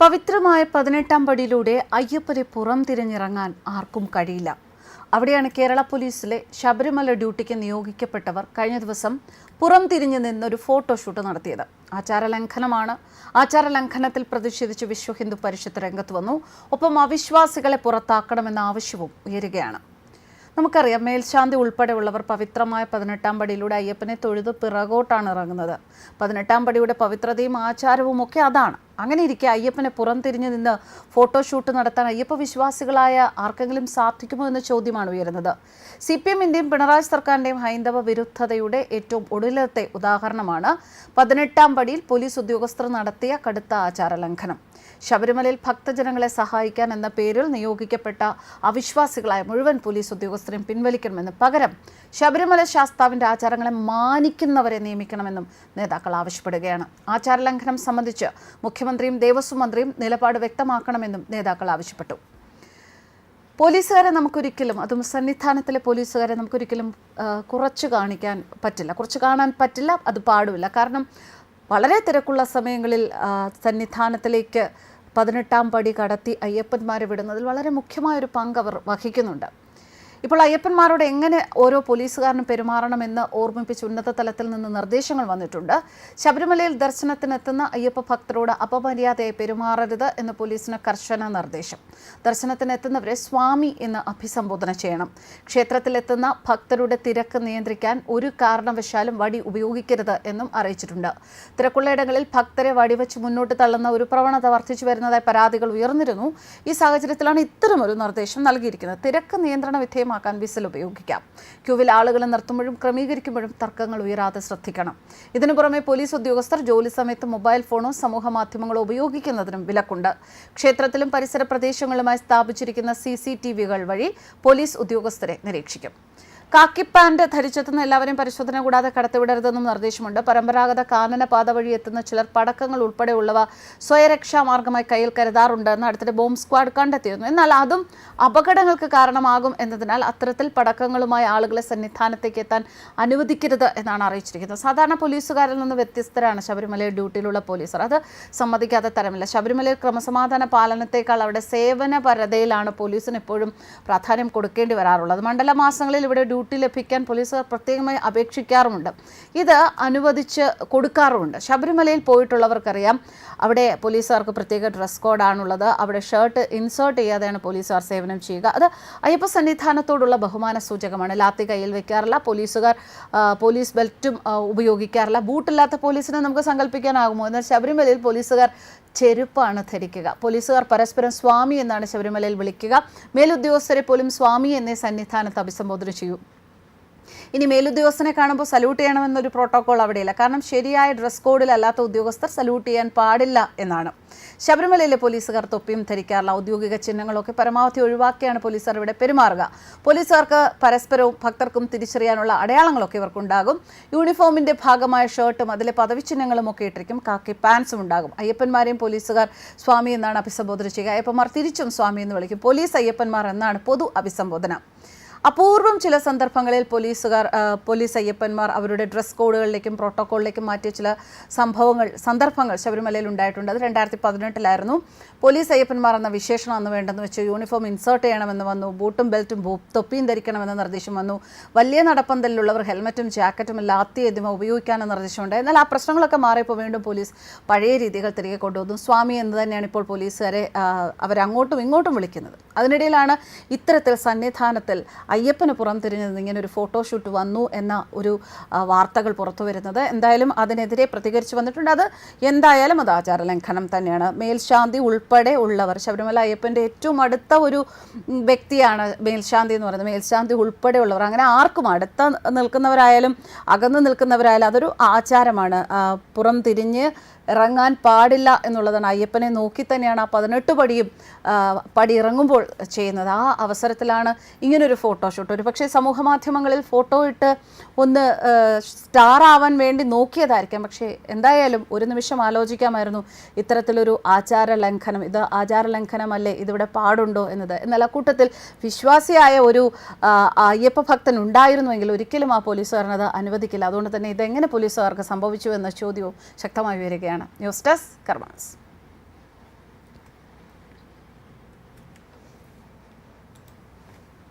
പവിത്രമായ പതിനെട്ടാം പടിയിലൂടെ അയ്യപ്പനെ പുറം തിരിഞ്ഞിറങ്ങാൻ ആർക്കും കഴിയില്ല. അവിടെയാണ് കേരള പോലീസിലെ ശബരിമല ഡ്യൂട്ടിക്ക് നിയോഗിക്കപ്പെട്ടവർ കഴിഞ്ഞ ദിവസം പുറം തിരിഞ്ഞു നിന്നൊരു ഫോട്ടോഷൂട്ട് നടത്തിയത്. ആചാരലംഘനമാണ്. ആചാരലംഘനത്തിൽ പ്രതിഷേധിച്ച് വിശ്വ ഹിന്ദു പരിഷത്ത് രംഗത്ത് വന്നു. ഒപ്പം അവിശ്വാസികളെ പുറത്താക്കണമെന്ന ആവശ്യവും ഉയരുകയാണ്. നമുക്കറിയാം മേൽശാന്തി ഉൾപ്പെടെയുള്ളവർ പവിത്രമായ പതിനെട്ടാം പടിയിലൂടെ അയ്യപ്പനെ തൊഴുത് പിറകോട്ടാണ് ഇറങ്ങുന്നത്. പതിനെട്ടാം പടിയുടെ പവിത്രതയും ആചാരവും ഒക്കെ അതാണ്. അങ്ങനെ ഇരിക്കെ അയ്യപ്പനെ പുറംതിരിഞ്ഞു നിന്ന് ഫോട്ടോഷൂട്ട് നടത്താൻ അയ്യപ്പ വിശ്വാസികളായ ആർക്കെങ്കിലും സാധിക്കുമോ എന്ന ചോദ്യമാണ് ഉയരുന്നത്. സി പി എമ്മിന്റെയും പിണറായി സർക്കാരിന്റെയും ഹൈന്ദവ വിരുദ്ധതയുടെ ഏറ്റവും ഒടുവിലത്തെ ഉദാഹരണമാണ് പതിനെട്ടാം പടിയിൽ പോലീസ് ഉദ്യോഗസ്ഥർ നടത്തിയ കടുത്ത ആചാര ലംഘനം ശബരിമലയിൽ ഭക്തജനങ്ങളെ സഹായിക്കാൻ എന്ന പേരിൽ നിയോഗിക്കപ്പെട്ട അവിശ്വാസികളായ മുഴുവൻ പോലീസ് ഉദ്യോഗസ്ഥരെയും പിൻവലിക്കണമെന്ന് പകരം ശബരിമല ശാസ്താവിന്റെ ആചാരങ്ങളെ മാനിക്കുന്നവരെ നിയമിക്കണമെന്നും നേതാക്കൾ ആവശ്യപ്പെടുകയാണ്. ആചാര ലംഘനം സംബന്ധിച്ച് മുഖ്യമന്ത്രിയും ദേവസ്വം മന്ത്രിയും നിലപാട് വ്യക്തമാക്കണമെന്നും നേതാക്കൾ ആവശ്യപ്പെട്ടു. പോലീസുകാരെ നമുക്കൊരിക്കലും അതും സന്നിധാനത്തിലെ പോലീസുകാരെ നമുക്കൊരിക്കലും കുറച്ചു കാണിക്കാൻ പറ്റില്ല. കുറച്ച് കാണാൻ പറ്റില്ല അത് പാടുമില്ല. കാരണം വളരെ തിരക്കുള്ള സമയങ്ങളിൽ സന്നിധാനത്തിലേക്ക് പതിനെട്ടാം പടി കടത്തി അയ്യപ്പന്മാരെ വിടുന്നതിൽ വളരെ മുഖ്യമായൊരു പങ്ക് അവർ വഹിക്കുന്നുണ്ട്. ഇപ്പോൾ അയ്യപ്പന്മാരോട് എങ്ങനെ ഓരോ പോലീസുകാരനും പെരുമാറണമെന്ന് ഓർമ്മിപ്പിച്ച് ഉന്നത തലത്തിൽ നിന്ന് നിർദ്ദേശങ്ങൾ വന്നിട്ടുണ്ട്. ശബരിമലയിൽ ദർശനത്തിനെത്തുന്ന അയ്യപ്പ ഭക്തരോട് അപമര്യാദയെ പെരുമാറരുത് എന്ന് പോലീസിന് കർശന നിർദ്ദേശം. ദർശനത്തിനെത്തുന്നവരെ സ്വാമി എന്ന് അഭിസംബോധന ചെയ്യണം. ക്ഷേത്രത്തിലെത്തുന്ന ഭക്തരുടെ തിരക്ക് നിയന്ത്രിക്കാൻ ഒരു കാരണവശാലും വടി ഉപയോഗിക്കരുത് എന്നും അറിയിച്ചിട്ടുണ്ട്. തിരക്കുള്ളയിടങ്ങളിൽ ഭക്തരെ വടിവെച്ച് മുന്നോട്ട് തള്ളുന്ന ഒരു പ്രവണത വർദ്ധിച്ചു വരുന്നതായി പരാതികൾ ഉയർന്നിരുന്നു. ഈ സാഹചര്യത്തിലാണ് ഇത്തരമൊരു നിർദ്ദേശം നൽകിയിരിക്കുന്നത്. തിരക്ക് നിയന്ത്രണ വിധേയമാക്കാൻ വിസൽ ഉപയോഗിക്കാം. ക്യൂവിൽ ആളുകളെ നിർത്തുമ്പോഴും ക്രമീകരിക്കുമ്പോഴും തർക്കങ്ങൾ ഉയരാതെ ശ്രദ്ധിക്കണം. ഇതിനു പുറമെ പോലീസ് ഉദ്യോഗസ്ഥർ ജോലി സമയത്ത് മൊബൈൽ ഫോണോ സമൂഹ മാധ്യമങ്ങളോ ഉപയോഗിക്കുന്നതിനും വിലക്കുണ്ട്. ക്ഷേത്രത്തിലും പരിസര പ്രദേശങ്ങളുമായി സ്ഥാപിച്ചിരിക്കുന്ന സി സി ടി വികൾ വഴി പോലീസ് ഉദ്യോഗസ്ഥരെ നിരീക്ഷിക്കും. കാക്കി പാന്റ് ധരിച്ചെത്തുന്ന എല്ലാവരെയും പരിശോധന കൂടാതെ കടത്തിവിടരുതെന്നും നിർദ്ദേശമുണ്ട്. പരമ്പരാഗത കാനന പാത വഴി എത്തുന്ന ചിലർ പടക്കങ്ങൾ ഉൾപ്പെടെയുള്ളവ സ്വയരക്ഷാ മാർഗമായി കയ്യിൽ കരുതാറുണ്ടെന്ന് അടുത്തിടെ ബോംബ് സ്ക്വാഡ് കണ്ടെത്തിയിരുന്നു. എന്നാൽ അതും അപകടങ്ങൾക്ക് കാരണമാകും എന്നതിനാൽ അത്തരത്തിൽ പടക്കങ്ങളുമായി ആളുകളെ സന്നിധാനത്തേക്ക് എത്താൻ അനുവദിക്കരുത് എന്നാണ് അറിയിച്ചിരിക്കുന്നത്. സാധാരണ പോലീസുകാരിൽ നിന്ന് വ്യത്യസ്തരാണ് ശബരിമലയിൽ ഡ്യൂട്ടിയിലുള്ള പോലീസർ. അത് സമ്മതിക്കാത്ത തരമില്ല. ശബരിമലയിൽ ക്രമസമാധാന പാലനത്തേക്കാൾ അവിടെ സേവനപരതയിലാണ് പോലീസിന് എപ്പോഴും പ്രാധാന്യം കൊടുക്കേണ്ടി വരാറുള്ളത്. മണ്ഡല മാസങ്ങളിൽ ഇവിടെ ഡ്യൂട്ടി ലഭിക്കാൻ പോലീസുകാർ പ്രത്യേകമായി അപേക്ഷിക്കാറുമുണ്ട്. ഇത് അനുവദിച്ച് കൊടുക്കാറുമുണ്ട്. ശബരിമലയിൽ പോയിട്ടുള്ളവർക്കറിയാം അവിടെ പോലീസുകാർക്ക് പ്രത്യേക ഡ്രസ് കോഡാണുള്ളത്. അവിടെ ഷർട്ട് ഇൻസേർട്ട് ചെയ്യാതെയാണ് പോലീസുകാർ സേവനം ചെയ്യുക. അത് അയ്യപ്പ സന്നിധാനത്തോടുള്ള ബഹുമാന സൂചകമാണ്. ലാത്തി കയ്യിൽ വെക്കാറില്ല പോലീസുകാർ പോലീസ് ബെൽറ്റും ഉപയോഗിക്കാറില്ല. ബൂട്ടില്ലാത്ത പോലീസിനെ നമുക്ക് സങ്കല്പിക്കാനാകുമോ? എന്നാൽ ശബരിമലയിൽ പോലീസുകാർ ചെരുപ്പാണ് ധരിക്കുക. പോലീസുകാർ പരസ്പരം സ്വാമി എന്നാണ് ശബരിമലയിൽ വിളിക്കുക. മേലുദ്യോഗസ്ഥരെ പോലും സ്വാമി എന്നേ സന്നിധാനത്ത് അഭിസംബോധന ചെയ്യും. ഇനി മേലുദ്യോഗസ്ഥനെ കാണുമ്പോൾ സല്യൂട്ട് ചെയ്യണമെന്നൊരു പ്രോട്ടോകോൾ അവിടെയില്ല. കാരണം ശരിയായ ഡ്രസ് കോഡിലല്ലാത്ത ഉദ്യോഗസ്ഥർ സല്യൂട്ട് ചെയ്യാൻ പാടില്ല എന്നാണ്. ശബരിമലയിലെ പോലീസുകാർ തൊപ്പിയും ധരിക്കാറില്ല. ഔദ്യോഗിക ചിഹ്നങ്ങളൊക്കെ പരമാവധി ഒഴിവാക്കിയാണ് പോലീസുകാർ ഇവിടെ പെരുമാറുക. പോലീസുകാർക്ക് പരസ്പരവും ഭക്തർക്കും തിരിച്ചറിയാനുള്ള അടയാളങ്ങളൊക്കെ ഇവർക്കുണ്ടാകും. യൂണിഫോമിന്റെ ഭാഗമായ ഷർട്ടും അതിലെ പദവി ചിഹ്നങ്ങളും ഒക്കെ ഇട്ടിരിക്കും. കാക്കി പാൻസും ഉണ്ടാകും. അയ്യപ്പന്മാരെയും പോലീസുകാർ സ്വാമി എന്നാണ് അഭിസംബോധന ചെയ്യുക. അയ്യപ്പന്മാർ തിരിച്ചും സ്വാമി എന്ന് വിളിക്കും. പോലീസ് അയ്യപ്പന്മാർ എന്നാണ് പൊതു അഭിസംബോധന. അപൂർവം ചില സന്ദർഭങ്ങളിൽ പോലീസുകാർ പോലീസ് അയ്യപ്പന്മാർ അവരുടെ ഡ്രസ് കോഡുകളിലേക്കും പ്രോട്ടോക്കോളിലേക്കും മാറ്റിയ ചില സംഭവങ്ങൾ സന്ദർഭങ്ങൾ ശബരിമലയിൽ ഉണ്ടായിട്ടുണ്ട്. അത് രണ്ടായിരത്തി പതിനെട്ടിലായിരുന്നു പോലീസ് അയ്യപ്പന്മാർ എന്ന വിശേഷണം അന്ന് വേണ്ടെന്ന് വെച്ച് യൂണിഫോം ഇൻസേർട്ട് ചെയ്യണമെന്ന് വന്നു ബൂട്ടും ബെൽറ്റും തൊപ്പിയും ധരിക്കണമെന്ന നിർദ്ദേശം വന്നു. വലിയ നടപ്പന്തലിലുള്ളവർ ഹെൽമറ്റും ജാക്കറ്റും ലാത്തി എന്നിവ ഉപയോഗിക്കാനും നിർദ്ദേശമുണ്ട്. എന്നാൽ ആ പ്രശ്നങ്ങളൊക്കെ മാറിയപ്പോൾ വീണ്ടും പോലീസ് പഴയ രീതികൾ തിരികെ കൊണ്ടുവന്നു. സ്വാമി എന്ന് തന്നെയാണ് ഇപ്പോൾ പോലീസുകാരെ അവരങ്ങോട്ടും ഇങ്ങോട്ടും വിളിക്കുന്നത്. അതിനിടയിലാണ് ഇത്തരത്തിൽ സന്നിധാനത്തിൽ അയ്യപ്പന് പുറം തിരിഞ്ഞത് ഇങ്ങനെ ഒരു ഫോട്ടോഷൂട്ട് വന്നു എന്ന ഒരു വാർത്തകൾ പുറത്തു വരുന്നത്. എന്തായാലും അതിനെതിരെ പ്രതികരിച്ചു വന്നിട്ടുണ്ട്. അത് എന്തായാലും അത് ആചാര ലംഘനം തന്നെയാണ്. മേൽശാന്തി ഉൾപ്പെടെ ഉള്ളവർ ശബരിമല അയ്യപ്പന്റെ ഏറ്റവും അടുത്ത ഒരു വ്യക്തിയാണ് മേൽശാന്തി എന്ന് പറയുന്നത്. മേൽശാന്തി ഉൾപ്പെടെ ഉള്ളവർ അങ്ങനെ ആർക്കും അടുത്ത നിൽക്കുന്നവരായാലും അകന്ന് നിൽക്കുന്നവരായാലും അതൊരു ആചാരമാണ്. പുറം തിരിഞ്ഞ് ഇറങ്ങാൻ പാടില്ല എന്നുള്ളതാണ്. അയ്യപ്പനെ നോക്കി തന്നെയാണ് ആ പതിനെട്ട് പടിയും പടി ഇറങ്ങുമ്പോൾ ചെയ്യുന്നത്. ആ അവസരത്തിലാണ് ഇങ്ങനൊരു ഫോട്ടോഷൂട്ട് ഒരു പക്ഷേ സമൂഹ മാധ്യമങ്ങളിൽ ഫോട്ടോ ഇട്ട് ഒന്ന് സ്റ്റാർ ആവാൻ വേണ്ടി നോക്കിയതായിരിക്കാം. പക്ഷേ എന്തായാലും ഒരു നിമിഷം ആലോചിക്കാമായിരുന്നു ഇത്തരത്തിലൊരു ആചാര ലംഘനം ഇത് ആചാര ലംഘനമല്ലേ ഇതിവിടെ പാടുണ്ടോ എന്നത്. എന്നാൽ അക്കൂട്ടത്തിൽ വിശ്വാസിയായ ഒരു അയ്യപ്പ ഭക്തൻ ഉണ്ടായിരുന്നുവെങ്കിൽ ഒരിക്കലും ആ പോലീസുകാരനത് അനുവദിക്കില്ല. അതുകൊണ്ട് തന്നെ ഇതെങ്ങനെ പോലീസുകാർക്ക് സംഭവിച്ചു എന്ന ചോദ്യവും ശക്തമായി വരികയാണ് ന്യൂസ് ഡെസ്ക് കർമാസ്